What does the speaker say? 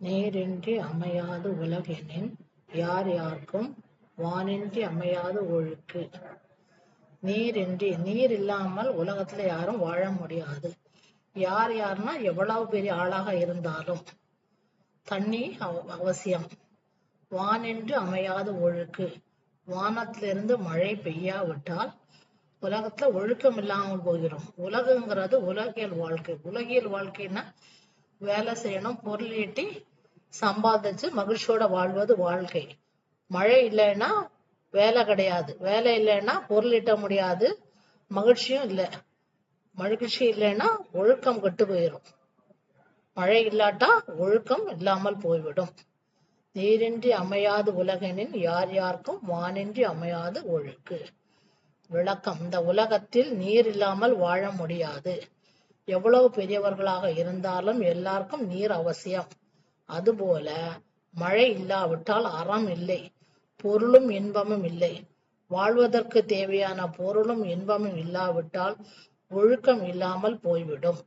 நீரின்றி அமையாது உலகெனின் யார் யார்க்கும் வானின்றி அமையாது ஒழுக்கு. நீரின்றி நீர் இல்லாமல் உலகத்துல யாரும் வாழ முடியாது. யார் யாருன்னா எவ்வளவு பெரிய ஆளாக இருந்தாலும் தண்ணி அவ- அவசியம். வானின்றி அமையாது ஒழுக்கு. வானத்திலிருந்து மழை பெய்யாவிட்டால் உலகத்துல ஒழுக்கம் இல்லாமல் போகிறோம். உலகங்கிறது உலகியல் வாழ்க்கை. உலகியல் வாழ்க்கைன்னா வேலை செய்யணும் பொருள் ஈட்டி சம்பாதிச்சு மகிழ்ச்சியோட வாழ்வது வாழ்க்கை. மழை இல்லைன்னா வேலை கிடையாது. வேலை இல்லைன்னா பொருள் ஈட்ட முடியாது. மகிழ்ச்சியும் இல்லை. மகிழ்ச்சி இல்லைன்னா ஒழுக்கம் கெட்டு போயிடும் மழை இல்லாட்டா ஒழுக்கம் இல்லாமல் போய்விடும். நீரின்றி அமையாது உலகனின் யார் யாருக்கும் வானின்றி அமையாது ஒழுக்கு. விளக்கம் இந்த உலகத்தில் நீர் இல்லாமல் வாழ முடியாது. எவ்வளவு பெரியவர்களாக இருந்தாலும் எல்லாருக்கும் நீர் அவசியம். அதுபோல மழை இல்லாவிட்டால் அறம் இல்லை பொருளும் இன்பமும் இல்லை. வாழ்வதற்கு தேவையான பொருளும் இன்பமும் இல்லாவிட்டால் ஒழுக்கம் இல்லாமல் போய்விடும்.